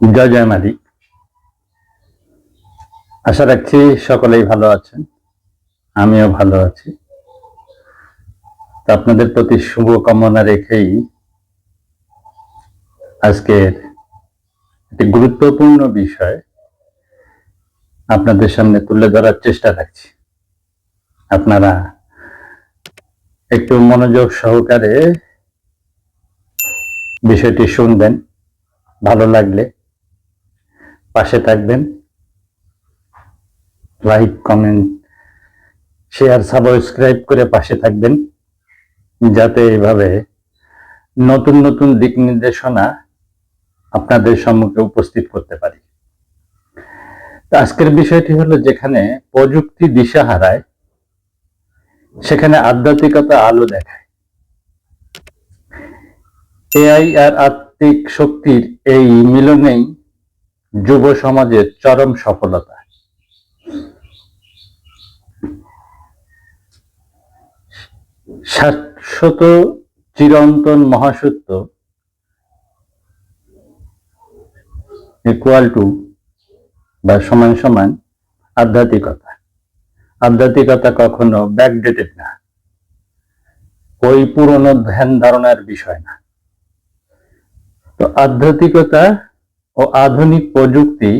জয় মালিক আশা রাখছি সকলেই ভালো আছেন, আমিও ভালো আছি। আপনাদের প্রতি শুভ কামনা রেখেই আজকের একটি গুরুত্বপূর্ণ বিষয় আপনাদের সামনে তুলে ধরার চেষ্টা রাখছি। আপনারা একটু মনোযোগ সহকারে বিষয়টি শুনবেন, ভালো লাগলে। পাশে থাকবেন। লাইক কমেন্ট শেয়ার সাবস্ক্রাইব করে পাশে থাকবেন। যাতে এইভাবে নতুন নতুন দিক নির্দেশনা আপনাদের সম্মুখে উপস্থিত করতে পারি। আজকের বিষয়টি হলো যেখানে প্রযুক্তি দিশা হারায় সেখানে আধ্যাত্মিকতা আলো দেখায়। এআই আর আত্মিক শক্তির এই মিলনেই যুব সমাজের চরম সফলতা। শাশ্বত চিরন্তন মহাসত্য ইকুয়াল টু বা সমান সমান আধ্যাত্মিকতা। আধ্যাত্মিকতা কখনো ব্যাকডেটেড না। ওই পুরনো ধ্যান ধারণার বিষয় না। তো আধ্যাত্মিকতা ও আধুনিক প্রযুক্তি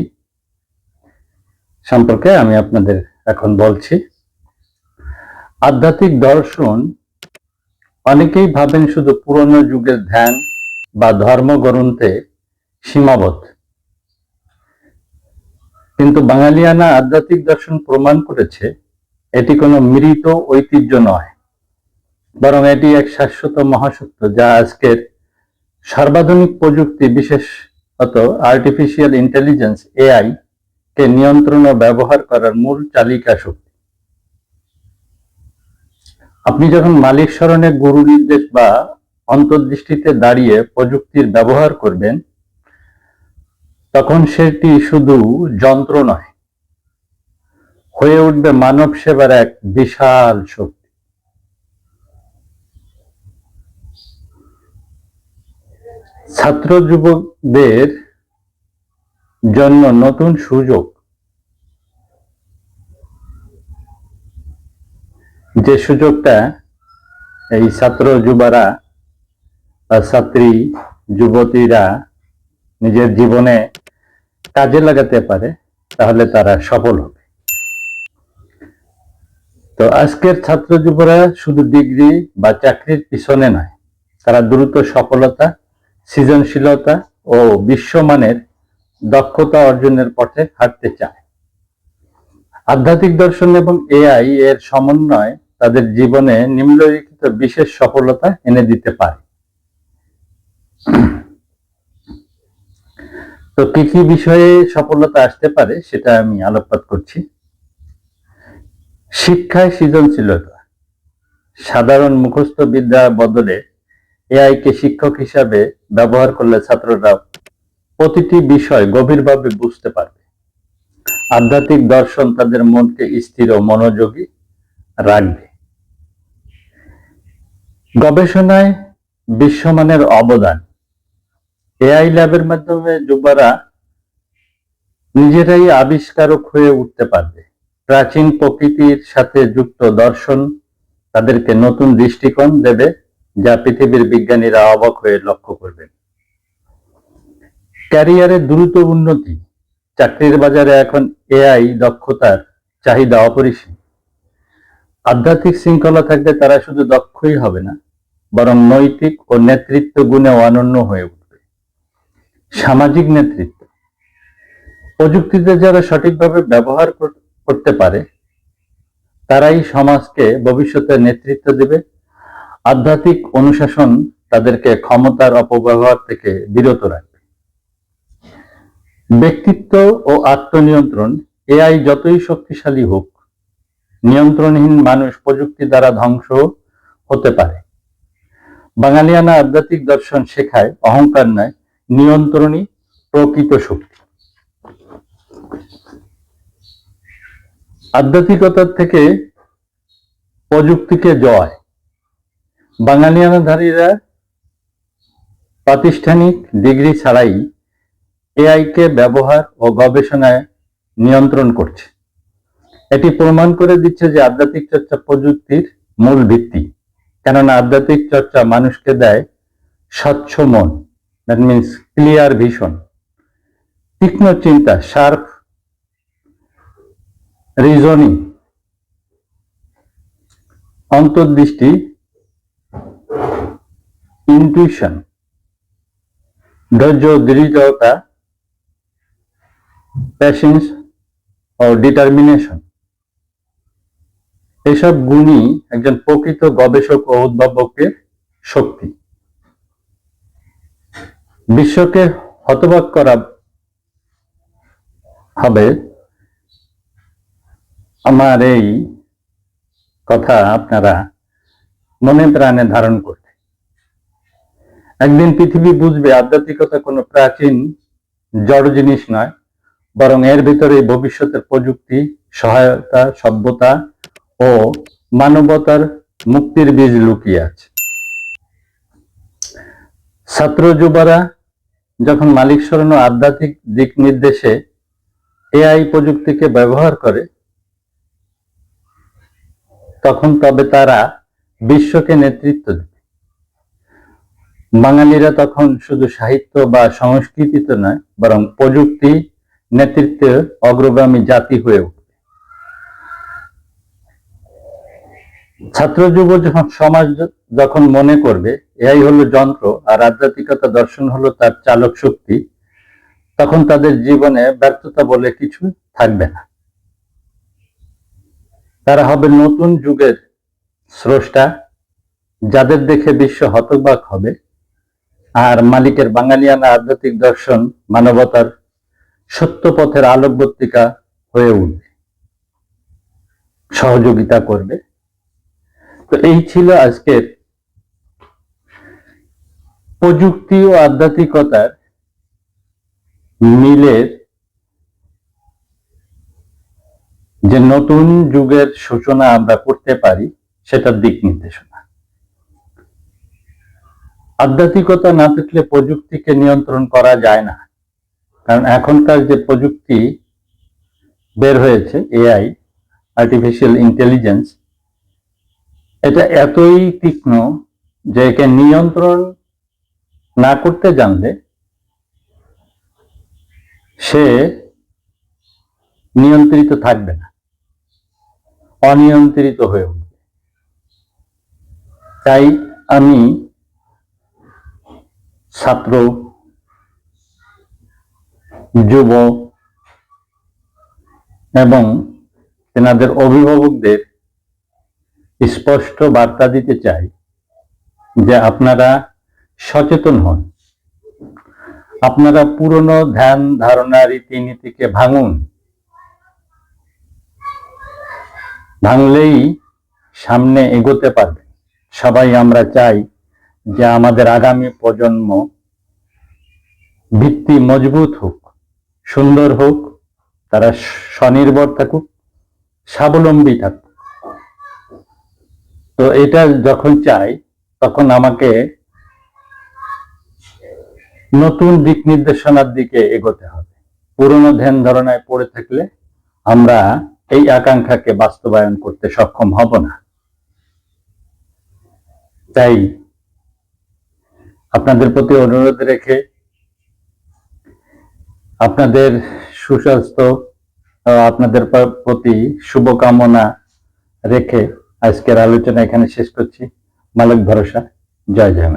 সম্পর্কে আমি আপনাদের এখন বলছি। আধ্যাত্মিক দর্শন, অনেকেই ভাবেন শুধু পুরনো যুগের ধ্যান বা ধর্মগ্রন্থে সীমাবদ্ধ। কিন্তু বাঙালিয়ানা আধ্যাত্মিক দর্শন প্রমাণ করেছে, এটি কোনো মৃত ঐতিহ্য নয়, বরং এটি এক শাশ্বত মহাসত্য যা আজকের সর্বাধুনিক প্রযুক্তি বিশেষত আর্টিফিশিয়াল ইন্টেলিজেন্স এআই কে নিয়ন্ত্রণ ও ব্যবহার করার মূল চালিকা শক্তি। আপনি যখন মালিক স্মরণে গুরু নির্দেশ বা অন্তর্দৃষ্টিতে দাঁড়িয়ে প্রযুক্তির ব্যবহার করবেন, তখন সেটি শুধু যন্ত্র নয়, হয়ে উঠবে মানব সেবার এক বিশাল শক্তি। ছাত্র যুবকদের জন্য নতুন সুযোগ। যে সুযোগটা এই ছাত্র যুবারা ছাত্রী, যুবতীরা নিজের জীবনে কাজে লাগাতে পারে, তাহলে তারা সফল হবে। তো আজকের ছাত্র যুবরা শুধু ডিগ্রি বা চাকরির পিছনে নয়, তারা দ্রুত সফলতা সৃজনশীলতা ও বিশ্বমানের দক্ষতা অর্জনের পথে হাঁটতে চায়। আধ্যাত্মিক দর্শন এবং এআই এর সমন্বয় তাদের জীবনে নিম্নলিখিত বিশেষ সফলতা এনে দিতে পারে। তো কি কি বিষয়ে সফলতা আসতে পারে সেটা আমি আলোকপাত করছি। শিক্ষায় সৃজনশীলতা, সাধারণ মুখস্থ বিদ্যার বদলে এআই কে শিক্ষক হিসাবে ব্যবহার করলে ছাত্ররা প্রতিটি বিষয় গভীরভাবে বুঝতে পারবে। আধ্যাত্মিক দর্শন তাদের মনকে স্থির ও মনোযোগী রাখবে। গবেষণায় বিশ্বমানের অবদান। এআই ল্যাবের মাধ্যমে যুবরা নিজেরাই আবিষ্কারক হয়ে উঠতে পারবে। প্রাচীন প্রকৃতির সাথে যুক্ত দর্শন তাদেরকে নতুন দৃষ্টিকোণ দেবে। যা পৃথিবীর বিজ্ঞানীরা অবাক হয়ে লক্ষ্য করবেন। ক্যারিয়ারের দ্রুত উন্নতি, চাকরির বাজারে এখন এআই দক্ষতার চাহিদা অপরিসীম। আধ্যাত্মিক শৃঙ্খলা থাকলে তারা শুধু দক্ষই হবে না, বরং নৈতিক ও নেতৃত্ব গুণে অনন্য হয়ে উঠবে। সামাজিক নেতৃত্ব। প্রযুক্তিতে যারা সঠিকভাবে ব্যবহার করতে পারে, তারাই সমাজকে ভবিষ্যতে নেতৃত্ব দেবে আধ্যাত্মিক অনুশাসন তাদেরকে ক্ষমতার অপব্যবহার থেকে বিরত রাখবে। ব্যক্তিত্ব ও আত্মনিয়ন্ত্রণ এআই যতই শক্তিশালী হোক, নিয়ন্ত্রণহীন মানুষ প্রযুক্তি দ্বারা ধ্বংস হতে পারে। বাঙালিয়ানা আধ্যাত্মিক দর্শন শেখায় অহংকার নয়, নিয়ন্ত্রণই প্রকৃত শক্তি। আধ্যাত্মিকতার থেকে প্রযুক্তিকে জয় বাঙালিয়ানাধারীরা প্রাতিষ্ঠানিক ডিগ্রি ছাড়াই এআই কে ব্যবহার ও গবেষণায় নিয়ন্ত্রণ করছে। এটি প্রমাণ করে দিচ্ছে যে আধ্যাত্মিক চর্চা প্রযুক্তির মূল ভিত্তি, কেননা আধ্যাত্মিক চর্চা মানুষকে দেয় স্বচ্ছ মন দ্যাট মিনস ক্লিয়ার ভিশন তীক্ষ্ণ চিন্তা শার্প রিজনিং অন্তর্দৃষ্টি ইনটিউশন ধৈর্য দৃঢ়তা প্যাশেন্স ও ডিটারমিনেশন এসব গুণই একজন প্রকৃত গবেষক ও উদ্ভাবকের শক্তি। বিশ্বকে হতবাক করা হবে আমার এই কথা আপনারা মনে প্রাণে ধারণ করতে। একদিন পৃথিবী বুঝবে আধ্যাত্মিকতা কোনো প্রাচীন, জড় জিনিস নয়, বরং এর ভিতরে ভবিষ্যতের প্রযুক্তি, সহায়তা, সভ্যতা ও মানবতার মুক্তির বীজ লুকিয়ে আছে। ছাত্র যুবরা যখন মালিক স্মরণ আধ্যাত্মিক দিক নির্দেশে এআই প্রযুক্তিকে ব্যবহার করে, তখন তবে তারা বিশ্বকে নেতৃত্ব দেবে বাঙালিরা তখন শুধু সাহিত্য বা সংস্কৃতিতে নয়, বরং প্রযুক্তি, নেতৃত্বের অগ্রগামী জাতি হয়ে উঠবে। ছাত্র যুব যখন সমাজ যখন মনে করবে, এআই হলো যন্ত্র আর আধ্যাত্মিকতা দর্শন হলো তার চালক শক্তি, তখন তাদের জীবনে ব্যর্থতা বলে কিছু থাকবে না। তারা হবে নতুন যুগের স্রষ্টা যাদের দেখে বিশ্ব হতবাক হবে, আর মালিকের বাঙালিয়ানা আধ্যাত্মিক দর্শন মানবতার সত্য পথের আলোকবর্তিকা হয়ে উঠবে। সহযোগিতা করবে। তো এই ছিল আজকের প্রযুক্তি ও আধ্যাত্মিকতার মিলের যে নতুন যুগের সূচনা আমরা করতে পারি সেটার দিক নির্দেশনা। আধ্যাত্মিকতা না থাকলে প্রযুক্তিকে নিয়ন্ত্রণ করা যায় না। কারণ এখনকার যে প্রযুক্তি বের হয়েছে, এআই আর্টিফিশিয়াল ইন্টেলিজেন্স এটা এতই তীক্ষ্ণ যে একে নিয়ন্ত্রণ না করতে জানলে সে নিয়ন্ত্রিত থাকবে না, অনিয়ন্ত্রিত হয়ে উঠবে। তাই আমি ছাত্র, যুব এবং তেনাদের অভিভাবকদের স্পষ্ট বার্তা দিতে চাই যে আপনারা সচেতন হন। আপনারা পুরনো ধ্যান ধারণা রীতিনীতিকে ভাঙুন। ভাঙলেই সামনে এগোতে পারবে সবাই আমরা চাই যে আমাদের আগামী প্রজন্ম ভিত্তি মজবুত হোক, সুন্দর হোক, তারা স্বনির্ভর থাকুক, স্বাবলম্বী থাকুক। তো এটা যখন চাই, তখন আমাকে নতুন দিক নির্দেশনার দিকে এগোতে হবে। পুরনো ধ্যান ধারণায় পড়ে থাকলে আমরা এই আকাঙ্ক্ষাকে বাস্তবায়ন করতে সক্ষম হব না। তাই আপনাদের প্রতি অনুরোধ রেখে আপনাদের সুস্বাস্থ্য আপনাদের প্রতি শুভকামনা রেখে আজকের আলোচনা এখানে শেষ করছি। মালিক ভরসা। জয় জয়